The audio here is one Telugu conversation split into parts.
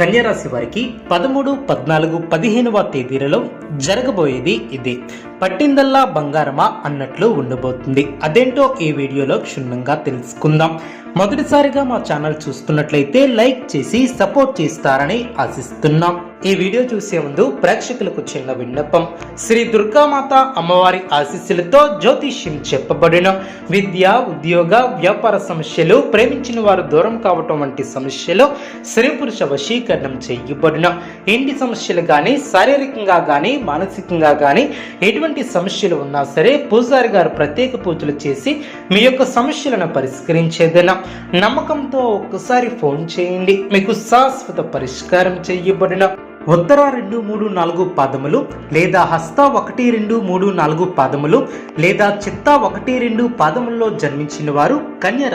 కన్యరాశి వారికి పదమూడు పద్నాలుగు పదిహేనవ తేదీలలో జరగబోయేది ఇది. పట్టిందల్లా బంగారమా అన్నట్లు ఉండబోతుంది. అదేంటో ఈ వీడియోలో క్షుణ్ణంగా తెలుసుకుందాం. మొదటిసారిగా మా ఛానల్ చూస్తున్నట్లయితే లైక్ చేసి సపోర్ట్ చేస్తారని ఆశిస్తున్నాం. ఈ వీడియో చూసే ముందు ప్రేక్షకులకు చిన్న విన్నపం. శ్రీ దుర్గామాత అమ్మవారి ఆశీస్సులతో జ్యోతిష్యం చెప్పబడిన విద్య ఉద్యోగ వ్యాపార సమస్యలు ప్రేమించిన వారు దూరం కావటం వంటి సమస్యలు స్త్రీ పురుష వశీకరణం చేయబడిన. ఇంటి సమస్యలు కానీ శారీరకంగా కానీ మానసికంగా కానీ ఎటువంటి సమస్యలు ఉన్నా సరే పూజారి గారు ప్రత్యేక పూజలు చేసి మీ యొక్క సమస్యలను పరిష్కరించేదన. నమ్మకంతో ఒక్కసారి ఫోన్ చేయండి. మీకు శాశ్వత పరిష్కారం చేయబడిన ఉత్తర రెండు మూడు నాలుగు పాదములు లేదా హస్త ఒకటి రెండు మూడు నాలుగు పాదములు లేదా చిత్త ఒకటి రెండు పాదముల్లో జన్మించిన వారు కన్య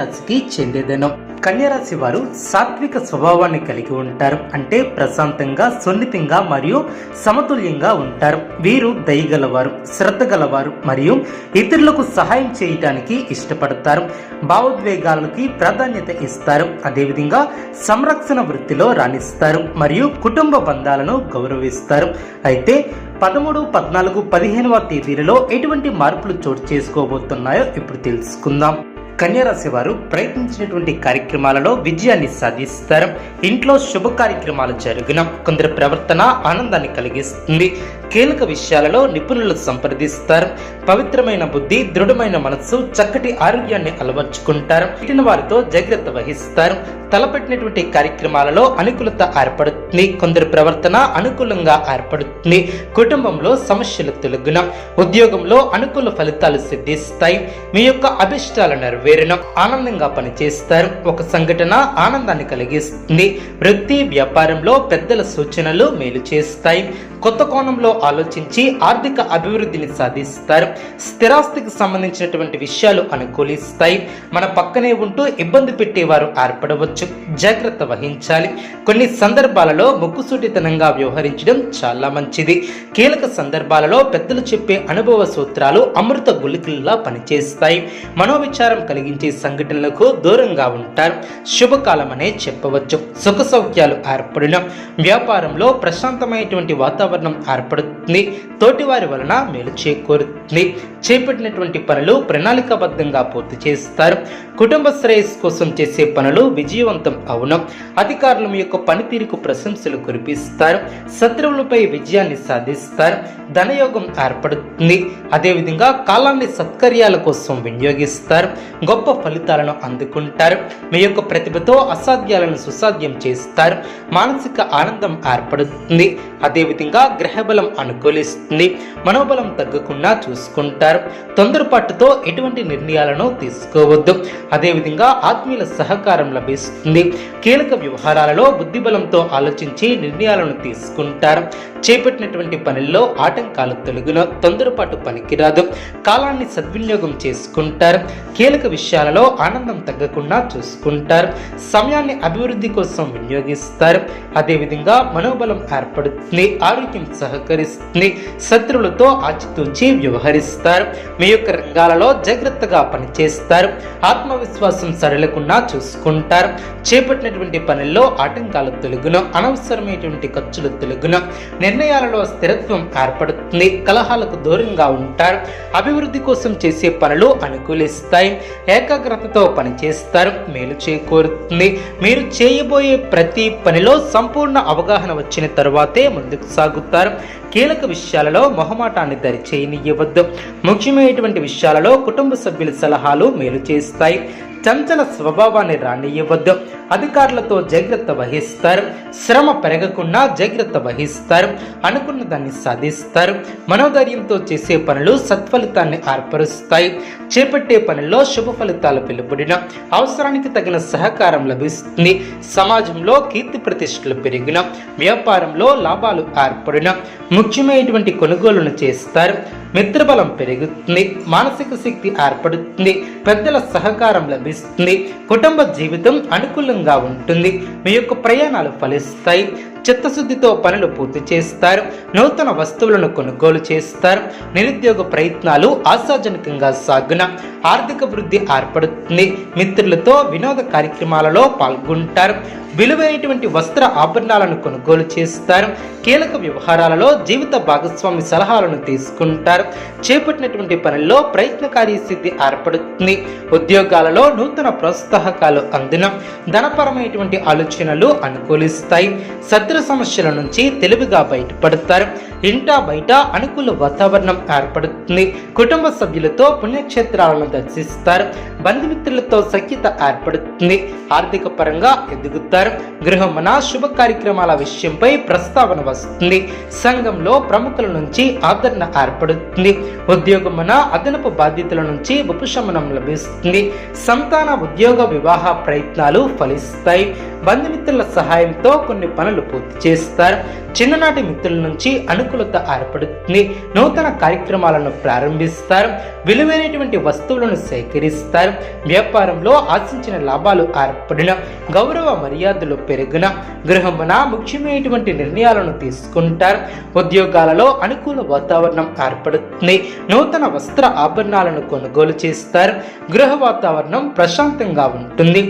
చెందేదనం. కన్యరాశి వారు సాత్విక స్వభావాన్ని కలిగి ఉంటారు. అంటే ప్రశాంతంగా సున్నితంగా మరియు సమతుల్యంగా ఉంటారు. వీరు దయగలవారు శ్రద్ధ గలవారు మరియు ఇతరులకు సహాయం చేయటానికి ఇష్టపడతారు. భావోద్వేగాలకి ప్రాధాన్యత ఇస్తారు. అదేవిధంగా సంరక్షణ వృత్తిలో రాణిస్తారు మరియు కుటుంబ బంధాలను గౌరవిస్తారు. అయితే పదమూడు పద్నాలుగు పదిహేనవ తేదీలలో ఎటువంటి మార్పులు చోటు చేసుకోబోతున్నాయో ఇప్పుడు తెలుసుకుందాం. కన్యరాశి వారు ప్రయత్నించినటువంటి కార్యక్రమాలలో విజయాన్ని సాధిస్తారు. ఇంట్లో శుభ కార్యక్రమాలు జరిగిన కొందరి ప్రవర్తన ఆనందాన్ని కలిగిస్తుంది. కీలక విషయాలలో నిపుణులు సంప్రదిస్తారు. పవిత్రమైన బుద్ధి దృఢమైన మనస్సు చక్కటి ఆరోగ్యాన్ని అలవర్చుకుంటారు. ఇటిన వారితో జాగ్రత్త వహిస్తారు. తలపెట్టినటువంటి కార్యక్రమాలలో అనుకూలత ఏర్పడుతుంది. కొందరి ప్రవర్తన అనుకూలంగా ఏర్పడుతుంది. కుటుంబంలో సమస్యలు తొలగిన ఉద్యోగంలో అనుకూల ఫలితాలు సిద్ధిస్తాయి. మీ యొక్క అభిష్టాల నెరవేరిన ఆనందంగా పనిచేస్తారు. ఒక సంఘటన ఆనందాన్ని కలిగిస్తుంది. వృత్తి వ్యాపారంలో పెద్దల సూచనలు మేలు చేస్తాయి. కొత్త కోణంలో ఆలోచించి ఆర్థిక అభివృద్ధిని సాధిస్తారు. స్థిరాస్తికి సంబంధించినటువంటి విషయాలు అనుకూలిస్తాయి. మన పక్కనే ఉంటూ ఇబ్బంది పెట్టేవారు ఏర్పడవచ్చు. జాగ్రత్త వహించాలి. కొన్ని సందర్భాలలో ముక్కుసూటితనంగా వ్యవహరించడం చాలా మంచిది. కీలక సందర్భాలలో పెద్దలు చెప్పే అనుభవ సూత్రాలు అమృత గుళికల్లా పనిచేస్తాయి. మనోవిచారం కలిగించే సంఘటనలకు దూరంగా ఉంటారు. శుభకాలం అనే చెప్పవచ్చు. సుఖ సౌఖ్యాలు ఏర్పడిన వ్యాపారంలో ప్రశాంతమైనటువంటి వాతావరణం ఏర్పడుతుంది. తోటివారి వలన మేలు చేకూరుతుంది. చేపట్టినటువంటి పనులు ప్రణాళికాబద్ధంగా పూర్తి చేస్తారు. కుటుంబ శ్రేయస్సు కోసం చేసే పనులు విజయవంతం అవును. అధికారులు మీ యొక్క పనితీరుకు ప్రశంసలు కురిపిస్తారు. శత్రువులపై విజయాన్ని సాధిస్తారు. ధనయోగం ఏర్పడుతుంది. అదేవిధంగా కాలాన్ని సత్కర్యాల కోసం వినియోగిస్తారు. గొప్ప ఫలితాలను అందుకుంటారు. మీ యొక్క ప్రతిభతో అసాధ్యాలను సుసాధ్యం చేస్తారు. మానసిక ఆనందం ఏర్పడుతుంది. అదేవిధంగా గ్రహబలం అనుకూలిస్తుంది. మనోబలం తగ్గకుండా చూసుకుంటారు. తొందరపాటుతో ఎటువంటి నిర్ణయాలను తీసుకోవద్దు. అదేవిధంగా ఆత్మీయుల సహకారం లభిస్తుంది. కీలక వ్యవహారాలలో బుద్ధిబలంతో ఆలోచించి నిర్ణయాలను తీసుకుంటారు. చేపట్టినటువంటి పనుల్లో ఆటంకాలు తొలగిన తొందరపాటు పనికిరాదు. కాలాన్ని సద్వినియోగం చేసుకుంటారు. కీలక విషయాలలో ఆనందం తగ్గకుండా చూసుకుంటారు. సమయాన్ని అభివృద్ధి కోసం వినియోగిస్తారు. అదేవిధంగా మనోబలం ఏర్పడుతుంది. ఆరోగ్యం సహకరిస్తుంది. శత్రువులతో ఆచితూచి వ్యవహరిస్తారు. మీ యొక్క రంగాలలో జాగ్రత్తగా పనిచేస్తారు. ఆత్మవిశ్వాసం సడలకుండా చూసుకుంటారు. చేపట్టినటువంటి పనుల్లో ఆటంకాలు తొలగును అనవసరమైనటువంటి ఖర్చులు తొలగును. నిర్ణయాలలో స్థిరత్వం ఏర్పడుతుంది. కలహాలకు దూరంగా ఉంటారు. అభివృద్ధి కోసం చేసే పనులు అనుకూలిస్తాయి. ఏకాగ్రతతో పనిచేస్తారు. మేలు చేకూరుతుంది. మీరు చేయబోయే ప్రతి పనిలో సంపూర్ణ అవగాహన వచ్చిన తర్వాతే ముందుకు సాగుతారు. కీలక విషయాలలో మొహమాటాన్ని దరి చేయనివ్వద్దు ముఖ్యమైనటువంటి విషయాలలో కుటుంబ సభ్యుల సలహాలు మేలు చేస్తాయి. చంచల స్వభావాన్ని రానియవద్దు అధికారులతో జాగ్రత్త వహిస్తారు. శ్రమ పెరగకుండా జాగ్రత్త వహిస్తారు. అనుకున్న దాన్ని సాధిస్తారు. మనోధైర్యంతో చేసే పనులు సత్ఫలితాన్ని ఏర్పరుస్తాయి. చేపట్టే పనుల్లో శుభ ఫలితాలు వెలువడిన అవసరానికి తగిన సహకారం లభిస్తుంది. సమాజంలో కీర్తి ప్రతిష్టలు పెరిగిన వ్యాపారంలో లాభాలు ఏర్పడిన ముఖ్యమైనటువంటి కొనుగోలును చేస్తారు. మిత్రబలం పెరుగుతుంది. మానసిక శక్తి ఏర్పడుతుంది. పెద్దల సహకారం లభిస్తుంది. కుటుంబ జీవితం అనుకూలంగా ఉంటుంది. మీ యొక్క ప్రయాణాలు ఫలిస్తాయి. చిత్తశుద్ధితో పనులు పూర్తి చేస్తారు. నూతన వస్తువులను కొనుగోలు చేస్తారు. నిరుద్యోగ ప్రయత్నాలు ఆశాజనకంగా సాగున ఆర్థిక వృద్ధి ఏర్పడుతుంది. మిత్రులతో వినోద కార్యక్రమాలలో పాల్గొంటారు. విలువైనటువంటి వస్త్ర ఆభరణాలను కొనుగోలు చేస్తారు. కీలక వ్యవహారాలలో జీవిత భాగస్వామి సలహాలను తీసుకుంటారు. చేపట్టినటువంటి పనుల్లో ప్రయత్నకారీ స్థితి ఏర్పడుతుంది. ఉద్యోగాలలో నూతన ప్రోత్సాహకాలు అందిన ధనపరమైనటువంటి ఆలోచనలు అనుకూలిస్తాయి. శత్రు సమస్యల నుంచి తెలివిగా బయటపడతారు. ఇంటా బయట అనుకూల వాతావరణం ఏర్పడుతుంది. కుటుంబ సభ్యులతో పుణ్యక్షేత్రాలను దర్శిస్తారు. బంధుమిత్రులతో సఖ్యత ఏర్పడుతుంది. ఆర్థిక పరంగా ఎదుగుతారు. గృహమున శుభ కార్యక్రమాల విషయంపై ప్రస్తావన వస్తుంది. సంఘంలో ప్రముఖుల నుంచి ఆదరణ ఏర్పడుతుంది. ఉద్యోగమున అదనపు బాధ్యతల నుంచి ఉపశమనం లభిస్తుంది. సంతాన ఉద్యోగ వివాహ ప్రయత్నాలు ఫలిస్తాయి. బంధుమిత్రుల సహాయంతో కొన్ని పనులు పూర్తి చేస్తారు. చిన్ననాటి మిత్రుల నుంచి అనుకూలత ఏర్పడుతుంది. నూతన కార్యక్రమాలను ప్రారంభిస్తారు. విలువైనటువంటి వస్తువులను సేకరిస్తారు. వ్యాపారంలో ఆశించిన లాభాలు ఏర్పడిన గౌరవ మర్యాదలు పెరిగిన గృహమున ముఖ్యమైనటువంటి నిర్ణయాలను తీసుకుంటారు. ఉద్యోగాలలో అనుకూల వాతావరణం ఏర్పడుతుంది. నూతన వస్త్ర ఆభరణాలను కొనుగోలు చేస్తారు. గృహ వాతావరణం ప్రశాంతంగా ఉంటుంది.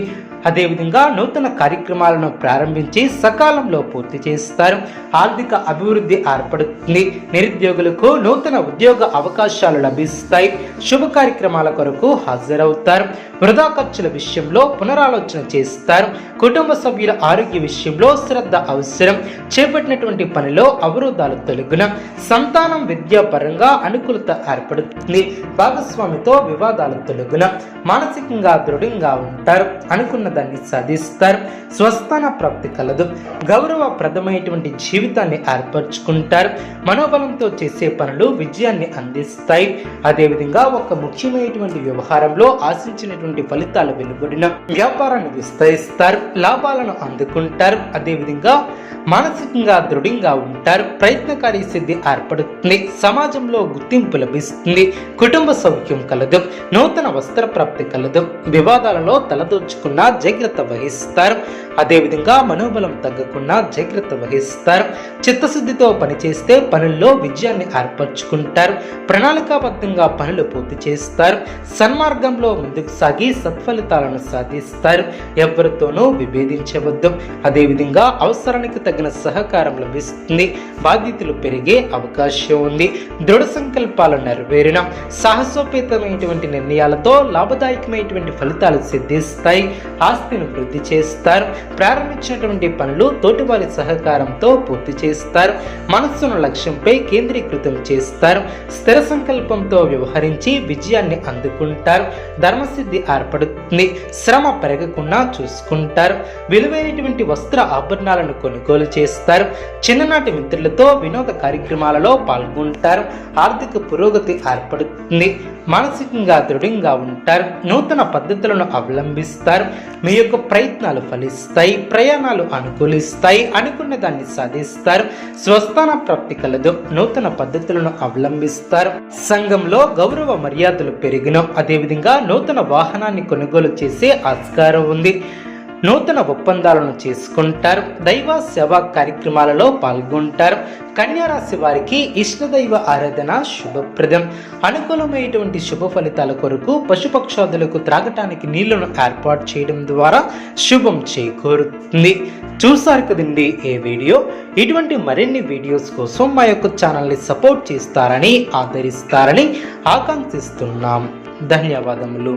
అదేవిధంగా నూతన కార్యక్రమాలను ప్రారంభించి సకాలంలో పూర్తి చేస్తారు. ఆర్థిక అభివృద్ధి ఏర్పడుతుంది. నిరుద్యోగులకు నూతన ఉద్యోగ అవకాశాలు లభిస్తాయి. శుభ కార్యక్రమాల కొరకు హాజరవుతారు. వృధా ఖర్చుల విషయంలో పునరాలోచన చేస్తారు. కుటుంబ సభ్యుల ఆరోగ్య విషయంలో శ్రద్ధ అవసరం. చేపట్టినటువంటి పనిలో అవరోధాలు తొలగిన. సంతానం విద్యాపరంగా అనుకూలత ఏర్పడుతుంది. భాగస్వామితో వివాదాలు తొలగిన. మానసికంగా దృఢంగా ఉంటారు. అనుకున్న దాన్ని సాధిస్తారు. స్వస్థాన ప్రాప్తి కలదు. గౌరవప్రదమైనటువంటి జీవితాన్ని ఏర్పరచుకుంటారు. మనోబలంతో చేసే పనులు విజయాన్ని అందిస్తాయి. అదేవిధంగా ఒక ముఖ్యమైనటువంటి వ్యవహారంలో ఆశించినటువంటి ఫలితాలు వెలువడిన వ్యాపారాన్ని విస్తరిస్తారు. లాభాలను అందుకుంటారు. అదేవిధంగా మానసికంగా దృఢంగా ఉంటారు. ప్రయత్నకారి సిద్ధి ఏర్పడుతుంది. సమాజంలో గుర్తింపు లభిస్తుంది. కుటుంబ సౌఖ్యం కలదు. నూతన వస్త్ర ప్రాప్తి కలదు. వివాదాలలో తలదూర్చుకున్న జాగ్రత్త వహిస్తారు అదేవిధంగా మనోబలం తగ్గకుండా జాగ్రత్త వహిస్తారు. చిత్తశుద్ధితో పనిచేస్తే పనుల్లో విజయాన్ని ఏర్పరచుకుంటారు. ప్రణాళికాబద్ధంగా పనులు పూర్తి చేస్తారు. సన్మార్గంలో ముందుకు సాగి సత్ఫలితాలను సాధిస్తారు. ఎవరితోనూ విభేదించవద్దు. అదేవిధంగా అవసరానికి తగిన సహకారం లభిస్తుంది. బాధ్యతలు పెరిగే అవకాశం ఉంది. దృఢ సంకల్పాలు నెరవేరిన సాహసోపేతమైనటువంటి నిర్ణయాలతో లాభదాయకమైనటువంటి ఫలితాలు సిద్ధిస్తాయి. ఆస్తిని వృద్ధి చేస్తారు. ప్రారంభించినటువంటి పనులు తోటివారి సహకారంతో పూర్తి చేస్తారు. మనస్సును లక్ష్యంపై కేంద్రీకృతం చేస్తారు. స్థిర సంకల్పంతో వ్యవహరించి విజయాన్ని అందుకుంటారు. ధర్మసిద్ధి ఏర్పడుతుంది. శ్రమ పెరగకుండా చూసుకుంటారు. విలువైనటువంటి వస్త్ర ఆభరణాలను కొనుగోలు చేస్తారు. చిన్ననాటి మిత్రులతో వినోద కార్యక్రమాలలో పాల్గొంటారు. ఆర్థిక పురోగతి ఏర్పడుతుంది. మానసికంగా దృఢంగా ఉంటారు నూతన పద్ధతులను అవలంబిస్తారు మీ యొక్క ప్రయత్నాలు ఫలిస్తాయి ప్రయాణాలు అనుకూలిస్తాయి అనుకున్న దాన్ని సాధిస్తారు స్వస్థాన ప్రాప్తి కలదు నూతన పద్ధతులను అవలంబిస్తారు. సంఘంలో గౌరవ మర్యాదలు పెరిగిన అదేవిధంగా నూతన వాహనాన్ని కొనుగోలు చేసే ఆస్కారం ఉంది. నూతన ఒప్పందాలను చేసుకుంటారు. దైవ సేవా కార్యక్రమాలలో పాల్గొంటారు. కన్యారాశి వారికి ఇష్టదైవ ఆరాధన శుభప్రదం. అనుకూలమైనటువంటి శుభ ఫలితాల కొరకు పశుపక్షాదులకు త్రాగటానికి నీళ్ళను ఏర్పాటు చేయడం ద్వారా శుభం చేకూరుతుంది. చూసారు కదండి ఏ వీడియో? ఇటువంటి మరిన్ని వీడియోస్ కోసం మా యొక్క ఛానల్ని సపోర్ట్ చేస్తారని ఆదరిస్తారని ఆకాంక్షిస్తున్నాం. ధన్యవాదములు.